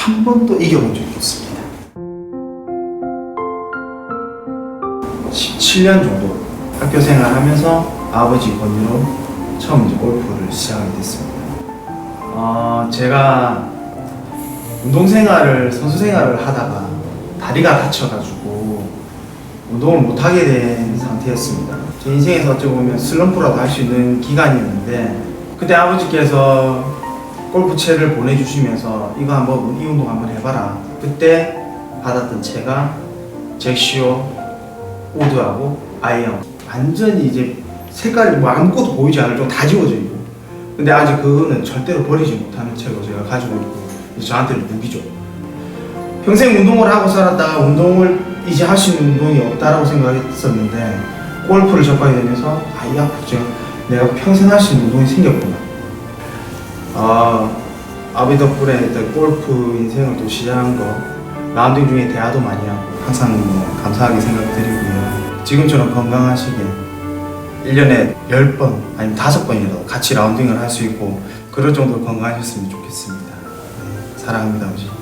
한 번도 이겨본 적이 없습니다. 17년 정도 학교 생활하면서 아버지 권유로 처음 이제 골프를 시작하게 됐습니다. 어, 제가 운동 생활을 선수 생활을 하다가 다리가 다쳐가지고 운동을 못 하게 된 상태였습니다. 제 인생에서 어찌 보면 슬럼프라고 할 수 있는 기간이었는데 그때 아버지께서 골프채를 보내주시면서 이거 한번 이 운동 한번 해봐라. 그때 받았던 채가 잭시오 우드하고 아이언. 완전히 이제 색깔이 뭐 아무것도 보이지 않을 정도 다 지워져 있고. 근데 아직 그거는 절대로 버리지 못하는 채로 제가 가지고 있고. 저한테는 무기죠. 평생 운동을 하고 살았다가 운동을 이제 할 수 있는 운동이 없다라고 생각했었는데 골프를 접하게 되면서 아이 앞으로 내가 평생 할 수 있는 운동이 생겼구나. 아 아비 덕분에 일단 골프 인생을 또 시작한 거. 라운딩 중에 대화도 많이 하고 항상 뭐 감사하게 생각드리고요. 지금처럼 건강하시게 1년에 10번 아니면 5번이라도 같이 라운딩을 할 수 있고 그럴 정도로 건강하셨으면 좋겠습니다. 네, 사랑합니다 아버지